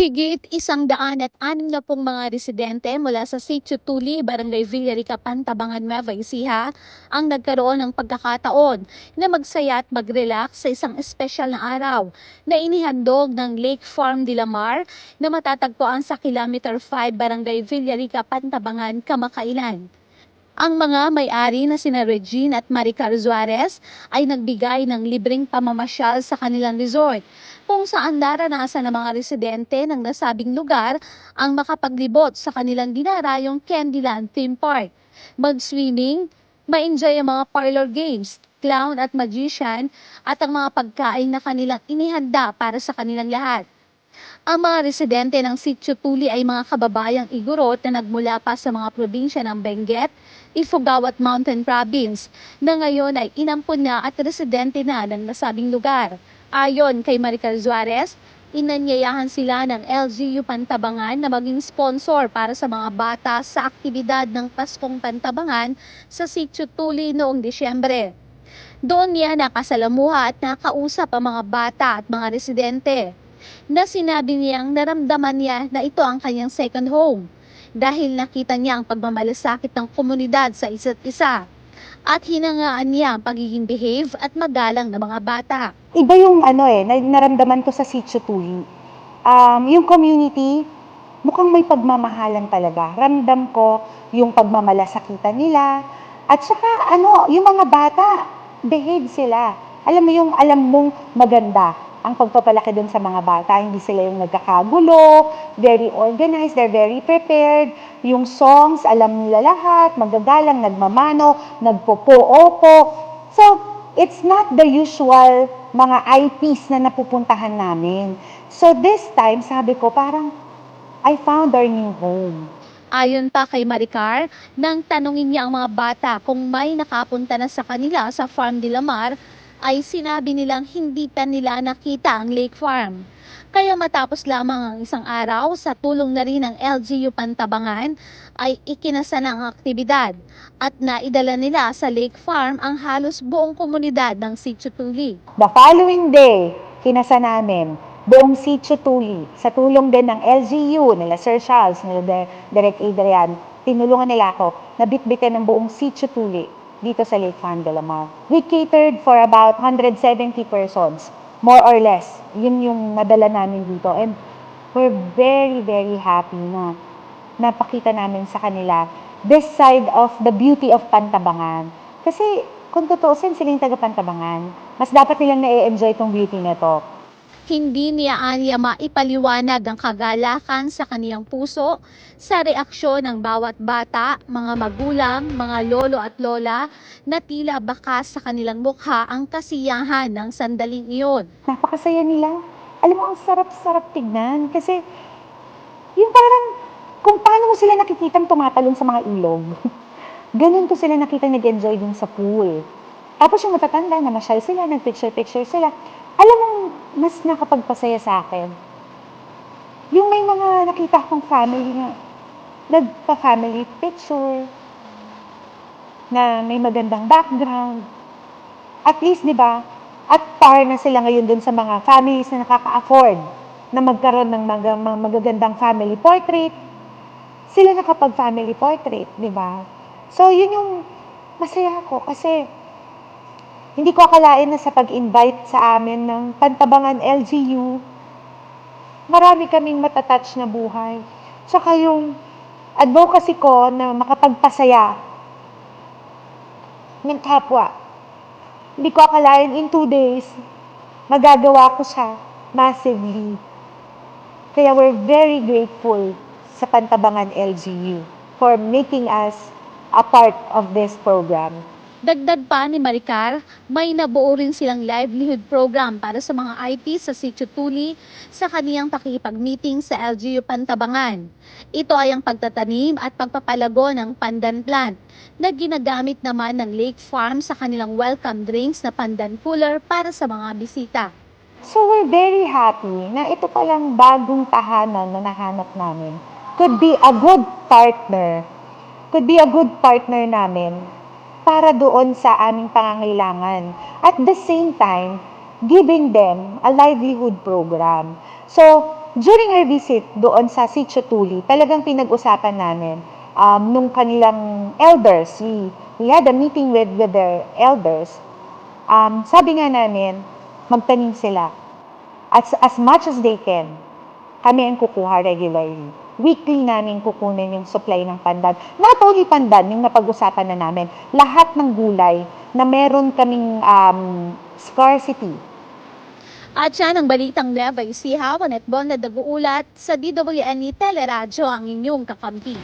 Higit isang daan at anim na pong mga residente mula sa Sitio Tuli, Barangay Villarica, Pantabangan, Nueva Ecija ang nagkaroon ng pagkakataon na magsaya at mag-relax sa isang espesyal na araw na inihandog ng Lake Farm de la Mar na matatagpuan sa Kilometer 5, Barangay Villarica, Pantabangan, Kamakailan. Ang mga may-ari na sina Regine at Maricar Suarez ay nagbigay ng libreng pamamasyal sa kanilang resort kung saan naranasan ng mga residente ng nasabing lugar ang makapaglibot sa kanilang dinarayong Candyland Theme Park, mag-swimming, ma-enjoy ang mga parlor games, clown at magician at ang mga pagkain na kanilang inihanda para sa kanilang lahat. Ang mga residente ng Sitio Tuli ay mga kababayang Igorot na nagmula pa sa mga probinsya ng Benguet, Ifugao at Mountain Province na ngayon ay inampun na at residente na ng nasabing lugar. Ayon kay Maricar Suarez, inanyayahan sila ng LGU Pantabangan na maging sponsor para sa mga bata sa aktibidad ng Paskong Pantabangan sa Sitio Tuli noong Disyembre. Doon niya nakasalamuha at nakausap ang mga bata at mga residente na sinabi niyang naramdaman niya na ito ang kanyang second home dahil nakita niya ang pagmamalasakit ng komunidad sa isa't isa at hinangaan niya ang pagiging behave at magalang ng mga bata. Iba yung ano eh, na- naramdaman ko sa Sitio Tuli. Um, yung community, mukhang may pagmamahalan talaga. Ramdam ko yung pagmamalasakitan nila. At saka ano, yung mga bata, behave sila. Alam mo yung alam mong maganda ang pagpapalaki dun sa mga bata. Hindi sila yung nagkakagulo, very organized, they're very prepared. Yung songs, alam nila lahat, magagalang, nagmamano, nagpopo-opo. So, it's not the usual mga IPs na napupuntahan namin. So, this time, sabi ko, parang, I found our new home. Ayon pa kay Maricar, nang tanungin niya ang mga bata kung may nakapunta na sa kanila sa Farm de la Mar, ay sinabi nilang hindi pa nila nakita ang lake farm. Kaya matapos lamang ang isang araw, sa tulong na rin ng LGU Pantabangan, ay ikinasa na ang aktibidad at naidala nila sa lake farm ang halos buong komunidad ng Sitio Tuli. The following day, kinasa namin, buong Sitio Tuli, sa tulong din ng LGU, nila Sir Charles, nila Direk Adrian, tinulungan nila ako na bitbitin ng buong Sitio Tuli dito sa Lake Farm de la Mar. We catered for about 170 persons, more or less. Yun yung nadala namin dito. And we're very, very happy na napakita namin sa kanila this side of the beauty of Pantabangan. Kasi kung tutuusin sila yung taga Pantabangan, mas dapat nilang na-enjoy tong beauty na to. Hindi niya aniya maipaliwanag ang kagalakan sa kaniyang puso sa reaksyon ng bawat bata, mga magulang, mga lolo at lola na tila bakas sa kanilang mukha ang kasiyahan ng sandaling iyon. Napakasaya nila. Alam mo, ang sarap-sarap tignan. Kasi, yung parang, kung paano mo sila nakikitang tumatalon sa mga ilog. Ganun ko sila nakita nag-enjoy din sa pool. Tapos yung matatanda, namasyal sila, nag-picture-picture sila. Alam mo, mas nakapagpasaya sa akin. Yung may mga nakita akong family na nagpa-family picture, na may magandang background. At least, di ba, at par na sila ngayon dun sa mga families na nakaka-afford na magkaroon ng mag- mga magagandang family portrait. Sila nakapag-family portrait, di ba? So, yun yung masaya ko kasi hindi ko akalain na sa pag-invite sa amin ng Pantabangan LGU, marami kaming matatouch na buhay. Tsaka yung advocacy ko na makapagpasaya ng kapwa. Hindi ko akalain in two days, magagawa ko siya massively. Kaya we're very grateful sa Pantabangan LGU for making us a part of this program. Dagdag pa ni Maricar, may nabuo rin silang livelihood program para sa mga IP sa Sitio Tuli sa kaniyang pakikipag-meeting sa LGU Pantabangan. Ito ay ang pagtatanim at pagpapalago ng pandan plant na ginagamit naman ng Lake Farm sa kanilang welcome drinks na pandan cooler para sa mga bisita. So we're very happy na ito palang bagong tahanan na nahanap namin could be a good partner, could be a good partner namin para doon sa aming pangangailangan. At the same time, giving them a livelihood program. So, during our visit doon sa Sitio Tuli, talagang pinag-usapan namin um, nung kanilang elders. We, we had a meeting with, with their elders. Um, sabi nga namin, magtanim sila. As, as much as they can, kami ang kukuha regularly. Weekly namin kukunin yung supply ng pandan. Not only pandan, yung napag-usapan na namin, lahat ng gulay na meron kaming um, scarcity At yan ang balitang Nueva Ecija, Juanet Bon na nag-uulat sa DWNE Teleradyo ang inyong kakampi.